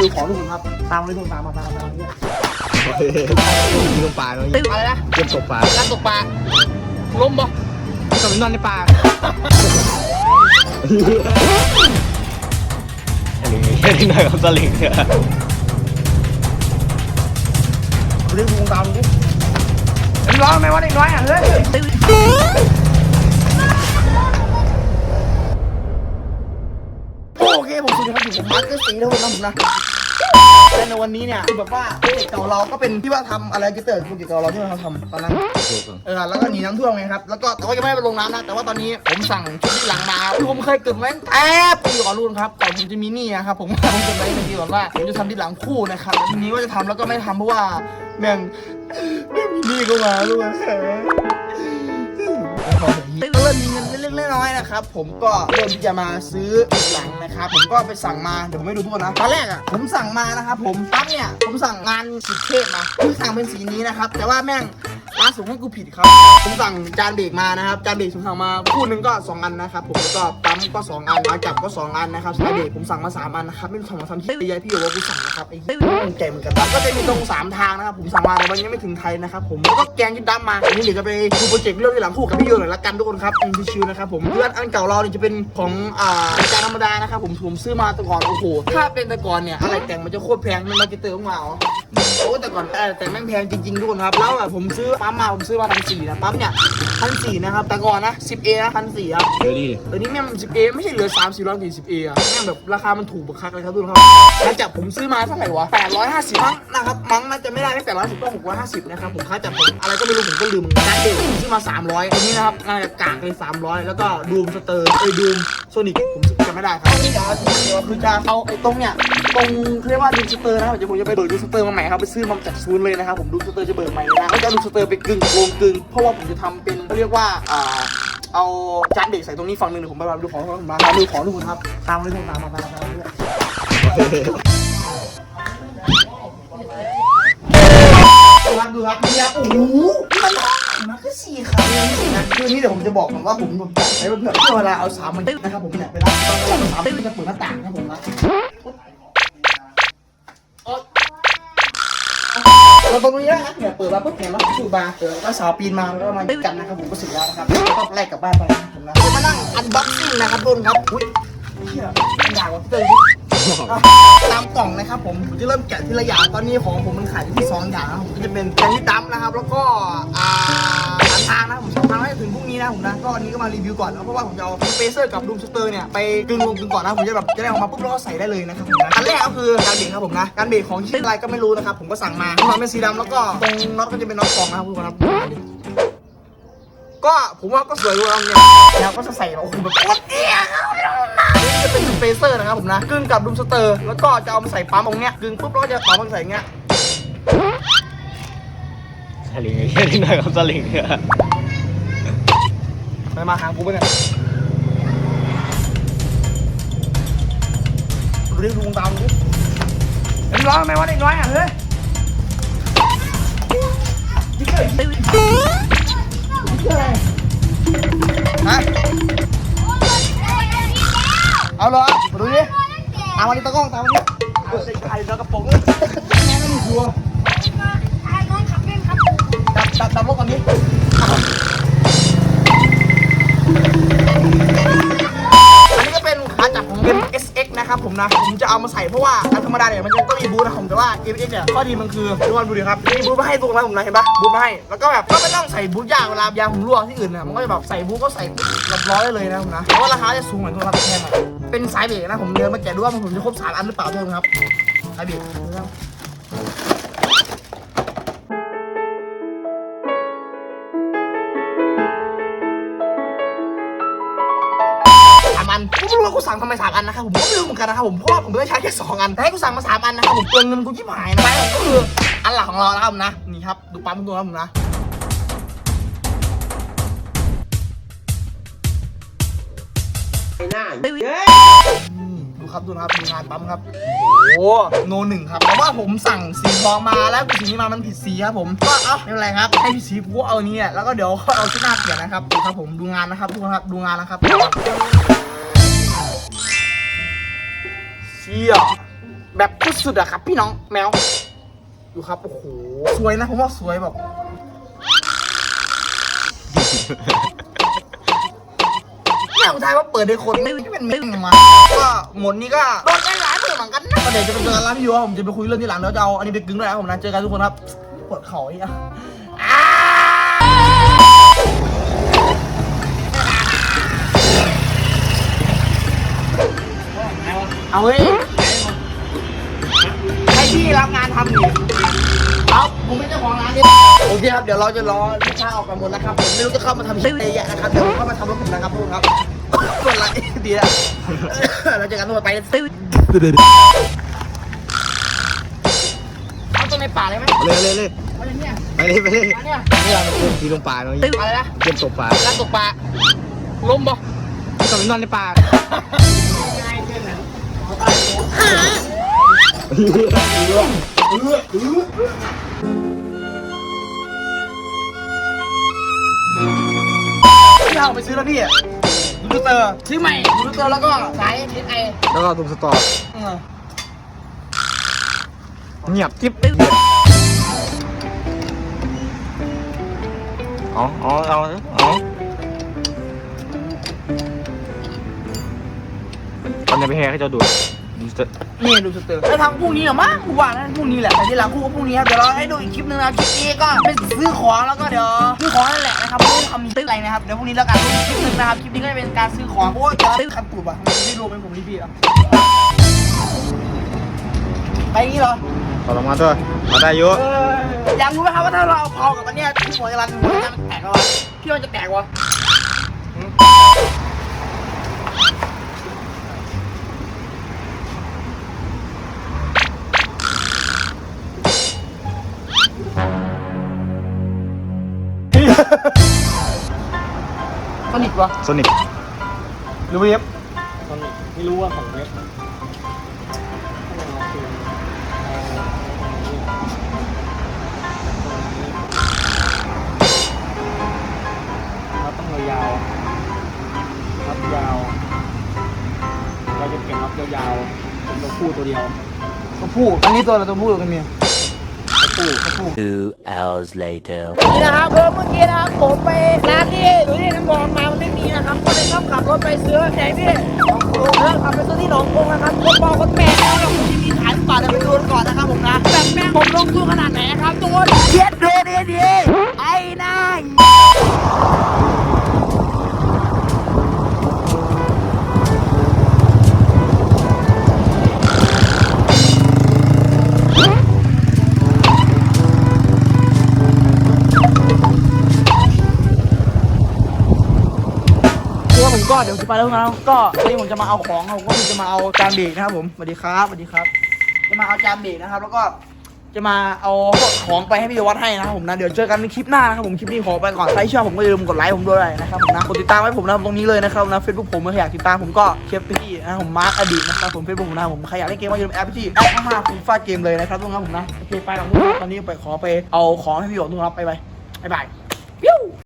ดูของทุกคนครับ ตามมาเลยทุกคนตามมาตามมาตามมาเนี่ยโอเคยิงลงปลาเนาะอะไรนะเก็บตกปลาการตกปลาล้มบ่กลับไปนอนในป่าอันนี้แค่ที่ไหนครับสลิงเนี่ยเรื่องวงตามดิร้องไหมว่าเด็กน้อยอะเฮ้ยโอเคผมสวัสดีครับอยู่ผมมาร์คเกอร์สีนะผมนะผมนะ และในวันนี้เนี่ยคือแบบว่าโปรเจกต์เก่าเราก็เป็นที่ว่าทำอะไรกิเตอร์โปรเจกต์เก่าเราที่เราทำตอนนั้น เออแล้วก็หนีน้ำท่วมไงครับ แล้วก็แต่ว่ายังไม่ได้ไปลงน้ำนะ แต่ว่าตอนนี้ผมสั่งชุดที่หลังมาคือผมเคยเกิดไว้แอบปีก่อนรุ่นครับก่อนผมจะมีหนี้นะครับผมผมเกิดไว้ในปีก่อนว่าผมจะทำที่หลังคู่นะครับแล้วทีนี้ว่าจะทำแล้วก็ไม่ทำเพราะว่าแม่งไม่มีหนี้เข้ามาด้วยก็เริ่มมีเงินเล็ กๆน้อยๆนะครับ ผมก็เริ่มที่จะมาซื้อหลังนะครับ ผมก็ไปสั่งมาเดี๋ยวผมไม่ดูทุกคนนะตอนแรกอะผมสั่งมานะครับผมปั๊บเนี่ยผมสั่งงานสีเทพมาคือสั่งเป็นสีนี้นะครับแต่ว่าแม่ง ร้านส่งให้กูผิดครับ ผมสั่งจานเบรกมานะครับ จานเบรกผมสั่งมาคู่หนึงก็2อันนะครับ ผมแล้วก็ปั๊มก็2อันขาจับก็2อันนะครับสายเบรกผมสั่งมา3อันนะครับไม่รู้ทำมาทำที่ยายพี่บอกว่ากูสั่งนะครับไอ้เหี้ยงงใจเหมือนกันก็จะมีตรงสามทางนะครับ ผมสั่งมาแต่วันนี้ไม่ถึงไทยนะครับผมแล้วก็แกงยินดำมมาอันนี้เดี๋ยวจะไปดูโปรเจกต์เรื่องที่หลังคู่กับพี่โยหน่อยละกันทุกคนครับชิวๆนะครับผมเพื่อนอันเก่าเราเนี่ยจะเป็นของอ่าจานธรรมดานะครับผมผมซื้อมาแต่ก่อนโอ้โหถ้าเป็นแต่ก่อนเนี่ยอะไรแต่งมันจะโคตรแพงมันมาจะเติมมาเหรอโอ้แต่ก่อนแต่แต่แม่งแพงจริงๆทุกคนครับแล้วแบบผมซื้อปั๊มมาผมซื้อมาพันสี่นะปั๊มเนี่ยพันสี่นะครับแต่ก่อนนะสิบเอนะพันสี่ครับเดี๋ยวดิเดี๋ยวนี้แม่งสิบเอไม่ใช่เหลือสามสี่ร้อยสี่สิบเออะแม่งแบบราคามันถูกบักคักเลยครับทุกคนครับหลังจากผมซื้อมาเท่าไหร่วะแปดร้อยห้าสิบมั้งนะครับมั้งน่าจะไม่ได้ไม่แปดร้อยสิบก็หกร้อยห้าสิบนะครับผมค่าจับผมอะไรก็ไม่รู้ผมก็ลืมการเด็กผมซื้อมาสามร้อยตัวนี้นะครับน่าจะกากเลยสามร้อยแล้วก็ดูมสเตอร์เอ้ยดูมโซนิกผม จำไม่ได้ครับนี่เดี๋ยวเอาเดี๋ยวคือจะเอาไอ้ตรงเนี่ยตรงเรียกว่าดูสเตอร์นะครับเดี๋ยวผมจะไปเบิกดูสเตอร์มาใหม่ครับไปซื้อมาจากศูนเลยนะครับผมดูสเตอร์จะเบิกใหม่นะแล้วจะดูสเตอร์ไปกึ่งโรงกึ่งเพราะว่าผมจะทำเป็นเรียกว่าอ่าเอาจานเด็กใส่ตรงนี้ฝั่งหนึ่งเดี๋ยวผมไปดูของผมมาดูของทุกคนครับตามมาเลยทุกคนตามมาตามมาตามาด้วยครับดูครับนี่ครับโอ้โหมัน มันก็สี่ครั้งนะคือนี่เดี๋ยวผมจะบอกก่อนว่าผมผมจัดไว้เพื่อเพื่อเวลาเอาสามมันนะครับผมเนี่ยเวลาตอาสามมันจะเปิดหน้าต่างนะครับผมนะเราตรงนี้นะครับเนี่ยเปิดมาปุ๊บเนี่ยเราสูบมาเออก็สาวปีนมาแล้วก็มากันนะครับผมก็สร็จแล้วนะครับแล้วก็ไล่กลับบ้านไปนะผมนะจะมานั่งอันบ็อกซิ่งนะครับทุกคนครับอุ้ยเชี่ยมันาว่าเต ตามกล่องนะครับผมผมจะเริ่มแกะทีละอย่างตอนนี้ของผมมันขายอยู่ที่สองอย่างนะครับผมก็จะเป็นแกงที่ดัมนะครับ แล้วก็อ่าสามทางนะครับผมสามทางให้ถึงพรุ่งนี้นะผมนะก็อันนี้ก็มารีวิวก่อนนะเพราะว่าผมจะเอาสเปเซอร์กับดูมสเตอร์เนี่ยไปกึ่งลงกึ่งก่อนนะผมจะแบบจะได้ออกมาปุ๊บแล้วก็ใส่ได้เลยนะครับผมนะอันแรกก็คือการเบรกครับผมนะการเบรกของชิ้นอะไรก็ไม่รู้นะครับผมก็สั่งมามันเป็นสีดำแล้วก็ตรงน็อตก็จะเป็นน็อตฟองนะครับทุกคนครับก็ผมว่าก็สวยดูแล้วเนี่ยแล้วก็จะใส่โอ้โหแบบโคตรเอี้ยครับ จะเป็นสเปเซอร์นะครับผมนะกึ่งกับดูมสเตอร์ แล้วก็จะเอามาใส่ปั๊มตรงเนี้ยกึ่งปุ๊บแล้วก็จะเอามาใส่อย่างเงี้ยสลิงแค่ที่ไหนครับสลิงเนี่ยไปมาหากูไปเนี่ยดูดิดูวงตามดูดิเอ็มร้องไหมว่าเด็กน้อยอะเฮ้ยนี่เกิดนี่เกิดอะไรฮะ เอาเหรอมาดูดิตามมาดิตะกล้องตามมาดิเออใส่ไข่แล้วกระโปรงเลยแม่ไม่มีชัวร์ดับดับดับรถก่อนดิอันนี้ก็เป็นขาจับของ MSX นะครับผมนะ ผมจะเอามาใส่เพราะว่าอันธรรมดาเนี่ยมันจะต้องมีบูทนะผมแต่ว่า MSX เนี่ยข้อดีมันคือทุกคนดูดิครับมีบูทมาให้ตรงนั้นผมนะเห็นปะบูทมาให้แล้วก็แบบก็ไม่ต้องใส่บูทยากเวลายางผมรั่วที่อื่นเนี่ยมันก็จะแบบใส่บูทก็ใส่เรียบร้อยได้เลยนะผมนะเพราะว่าราคาจะสูงเหมือนโทรศัพท์แพงอะ เป็นสายเบรกนะผมเดินมาแกะดูว่าผมจะครบสามอันหรือเปล่าทุกคนครับสายเบรกดูครับสามอันผมไม่รู้ว่ากูสั่งทำไมสามอันนะครับผมก็ไม่รู้เหมือนกันนะครับผมเพราะว่าผมไม่ได้ใช้แค่สองอันแต่ให้กูสั่งมาสามอันนะครับผมเปลืองเงินกูชิบหายนะก็คืออันหลักของเรานะครับผมนะนี่ครับดูปั๊มตัวนะผมนะ ดูครับดูนะครับดูงานปั๊มครับ โอ้โหโนหนึ่งครับแต่ว่าผมสั่งสีทองมาแล้วสีนี้มามันผิดสีครับผมก็เอ้าไม่เป็นไรครับให้ผิดสีกูก็เอาอันนี้แหละแล้วก็เดี๋ยวค่อยเอาชุดหน้าเปลี่ยนนะครับดูครับผมดูงานนะครับทุกคนครับดูงานนะครับเชี่ยแแบบสุดๆอะครับพี่น้องแมวดูครับโอ้โหสวยนะผมว่าสวยแบบ แม่ผมทายว่าเปิดในคนไม่เป็นไม่เป็นมาก็หมดนี้ก็โดนได้หลายหมื่นเหมือนกันนะก็เดี๋ยวจะไปเจอกันร้านพี่ยูครับผมจะไปคุยเรื่องที่หลังเดี๋ยวจะเอาอันนี้ไปกึ่งด้วยนะครับผมนะเจอกันทุกคนครับปวดเข่าไอ้อะอ้าวเอาเว้ยให้พี่รับงานทำอยู่ครับผมเป็นเจ้าของร้านนี้โอเคครับ เดี๋ยวเราจะรอลูกค้าออกไปหมดแล้วครับ ผมไม่รู้จะเข้ามาทำอะไรเยอะนะครับ เดี๋ยวเข้ามาทำรถผมนะครับทุกคนครับก ดไลค์ดีนะเราเจอกันทุกคนไปตื้อเอาตัวในป่าเลยไหมเลยเลยเลยเอาอย่างเนี้ยไปเลยไปเลยอันเนี้ยนี่เราเป็นทีลงปลาเนาะอะไรนะเตรียมตกปลาร้านตกปลาลมบ่ก็ไปนอนในป่าพี่เอาไปซื้อแล้วพี่ ดูเตอร์ซื้อใหม่ดูเตอร์แล้วก็สายเอสไอแล้วก็ตุ่มสตอเออเงียบจิ๊บอ๋ออ๋อเอาเอาตอนนี้ไปแห่เขาจะดู ดดูสเตอร์นี่ดูสเตอร์แล้วทำพรุ่งนี้เหรอมั้งกูว่านั่นพรุ่งนี้แหละแต่ที่หลังกูก็พรุ่งนี้ครับเดี๋ยวเราให้ดูอีกคลิปนึงนะคลิปนี้ก็ไปซื้อของแล้วก็เดี๋ยวซื้อของนั่นแหละนะครับไม่ได้ทำตื้ออะไรนะครับเดี๋ยวพรุ่งนี้แล้วกันดูอีกคลิปนึงนะครับคลิปนี้ก็จะเป็นการซื้อของเพราะว่าจะซื้อคันตูดอะมันไม่รู้เป็นผมรีบๆอะไปอย่างนี้เหรอขอลงมาด้วยมาได้เยอะเอออยากรู้ไหมครับว่าถ้าเราเอาพอกับมันเนี่ยที่หัวจะรันหัวจะมันแตกแล้ววะพี่ว่ามันจะแตกวะ สนิทวะโซนิกหรือเวฟไม่รู้ว่าของเว็บเราต้องยาวๆรับยาว เราจะเก็บรับยาวๆเป็นตัวผู้ตัวเดียว ตัวผู้อันนี้ตัวอะไรตัวผู้ตัวเมีย ตัวผู้ Two hours later. นี่นะครับเพิ่มเมื่อกี้นะครับผมไปร้านที่หรือที่น้ำบอลมามันไม่มีนะครับก็เลยต้องขับรถไปซื้อไหนพี่เออขับไปซื้อที่หนองกงนะครับคนบอกคนแม่แล้วเราคุณมีขายหรือเปล่าเดี๋ยวไปดูกันก่อนนะครับผมนะแบบแม่ผมลงทุนขนาดไหนครับทุกคนเย็ดดูดีดี ก็เดี๋ยวจะไปแล้วนะก็วันนี้ผมจะมาเอาของครับผมก็คือจะมาเอาจานเบรกนะครับผมสวัสดีครับสวัสดีครับ จะมาเอาจานเบรกนะครับ แล้วก็จะมาเอาของไปให้พี่วัดให้นะครับผมนะเดี๋ยวเจอกันในคลิปหน้านะครับผมคลิปนี้ขอไปก่อนใครชอบผมก็อย่าลืมกดไลค์ผมด้วยนะครับผมนะกดติดตามไว้ผมนะตรงนี้เลยนะครับนะเฟซบุ๊กผมใครอยากติดตามผมก็เคปพี่นะผมมาร์คอดีตนะครับผมเฟซบุ๊กผมนะผมใครอยากเล่นเกมก็อย่าลืมแอปพี่แอปห้าฟีฟ่าเกมเลยนะครับทุกคนครับผมนะโอเคไปแล้วตอนนี้ไปขอไปเอาของให้พี่หยกทุกคนครับไปไปบ๊ายบาย